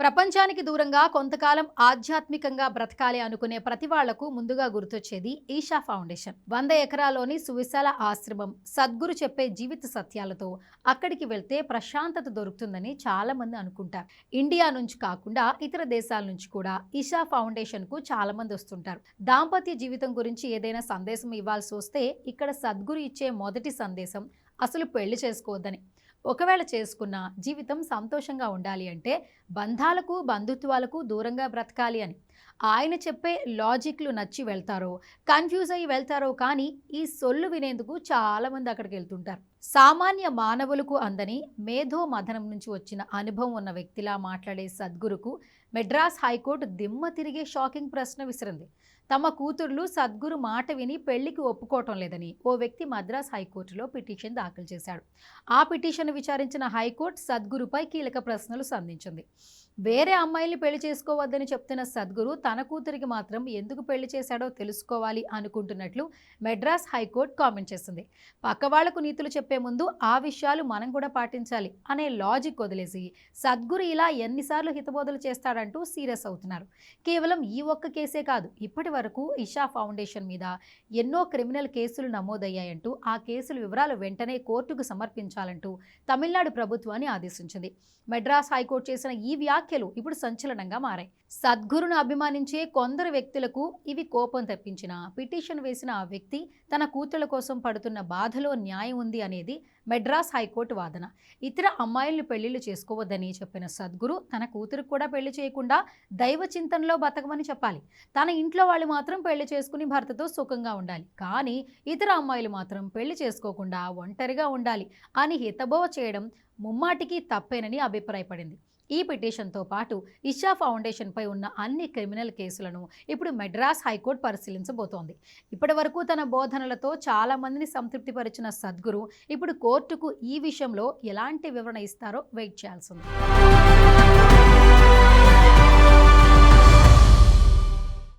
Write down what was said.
ప్రపంచానికి దూరంగా కొంతకాలం ఆధ్యాత్మికంగా బ్రతకాలి అనుకునే ప్రతి వాళ్ళకు ముందుగా గుర్తొచ్చేది ఈషా ఫౌండేషన్. వంద ఎకరాల్లోని సువిశాల ఆశ్రమం సద్గురు చెప్పే జీవిత సత్యాలతో అక్కడికి వెళ్తే ప్రశాంతత దొరుకుతుందని చాలా మంది అనుకుంటారు. ఇండియా నుంచి కాకుండా ఇతర దేశాల నుంచి కూడా ఈషా ఫౌండేషన్కు చాలా మంది వస్తుంటారు. దాంపత్య జీవితం గురించి ఏదైనా సందేశం ఇవ్వాల్సి వస్తే ఇక్కడ సద్గురు ఇచ్చే మొదటి సందేశం అసలు పెళ్ళి చేసుకోవద్దని. ఒకవేళ చేసుకున్న జీవితం సంతోషంగా ఉండాలి అంటే బంధాలకు బంధుత్వాలకు దూరంగా బ్రతకాలి అని. ఆయన చెప్పే లాజిక్లు నచ్చి వెళ్తారో కన్ఫ్యూజ్ అయ్యి వెళ్తారో కానీ ఈ సొల్లు వినేందుకు చాలామంది అక్కడికి వెళ్తుంటారు. సామాన్య మానవులకు అందని మేధో మథనం నుంచి వచ్చిన అనుభవం ఉన్న వ్యక్తిలా మాట్లాడే సద్గురుకు మెడ్రాస్ హైకోర్టు దిమ్మ తిరిగే షాకింగ్ ప్రశ్న విసిరింది. తమ కూతుర్లు సద్గురు మాట విని పెళ్ళికి ఒప్పుకోవటం లేదని ఓ వ్యక్తి మద్రాస్ హైకోర్టులో పిటిషన్ దాఖలు చేశాడు. ఆ పిటిషన్ విచారించిన హైకోర్టు సద్గురుపై కీలక ప్రశ్నలు సంధించింది. వేరే అమ్మాయిల్ని పెళ్ళి చేసుకోవద్దని చెప్తున్న సద్గురు తన కూతురికి మాత్రం ఎందుకు పెళ్ళి చేశాడో తెలుసుకోవాలి అనుకుంటున్నట్లు మెడ్రాస్ హైకోర్టు కామెంట్ చేసింది. పక్క వాళ్ళకు నీతులు చెప్పే ముందు ఆ విషయాలు మనం కూడా పాటించాలి అనే లాజిక్ వదిలేసి సద్గురు ఇలా ఎన్నిసార్లు హితబోధలు చేస్తాడంటూ సీరియస్ అవుతున్నారు. కేవలం ఈ ఒక్క కేసే కాదు ఇప్పటి వరకు ఇషా ఫౌండేషన్ మీద ఎన్నో క్రిమినల్ కేసులు నమోదయ్యాయంటూ ఆ కేసుల వివరాలు వెంటనే కోర్టుకు సమర్పించాలంటూ తమిళనాడు ప్రభుత్వాన్ని ఆదేశించింది. మెడ్రాస్ హైకోర్టు చేసిన ఈ వ్యాఖ్యలు ఇప్పుడు సంచలనంగా మారాయి. సద్గురును అభిమానించే కొందరు వ్యక్తులకు ఇవి కోపం తెప్పించిన పిటిషన్ వేసిన ఆ వ్యక్తి తన కూతుళ్ళ కోసం పడుతున్న బాధలో న్యాయం ఉంది అనేది మెడ్రాస్ హైకోర్టు వాదన. ఇతర అమ్మాయిలను పెళ్ళిళ్ళు చేసుకోవద్దని చెప్పిన సద్గురు తన కూతురు కూడా పెళ్ళి చేయకుండా దైవ చింతనలో బతకమని చెప్పాలి. తన ఇంట్లో వాళ్ళు మాత్రం పెళ్ళి చేసుకుని భర్తతో సుఖంగా ఉండాలి. కానీ ఇతర అమ్మాయిలు మాత్రం పెళ్ళి చేసుకోకుండా ఒంటరిగా ఉండాలి అని హితబోవ చేయడం ముమ్మాటికి తప్పేనని అభిప్రాయపడింది. ఈ పిటిషన్తో పాటు ఇషా ఫౌండేషన్పై ఉన్న అన్ని క్రిమినల్ కేసులను ఇప్పుడు మెడ్రాస్ హైకోర్టు పరిశీలించబోతోంది. ఇప్పటి వరకు తన బోధనలతో చాలామందిని సంతృప్తిపరిచిన సద్గురు ఇప్పుడు కోర్టుకు ఈ విషయంలో ఎలాంటి వివరణ ఇస్తారో వెయిట్ చేయాల్సింది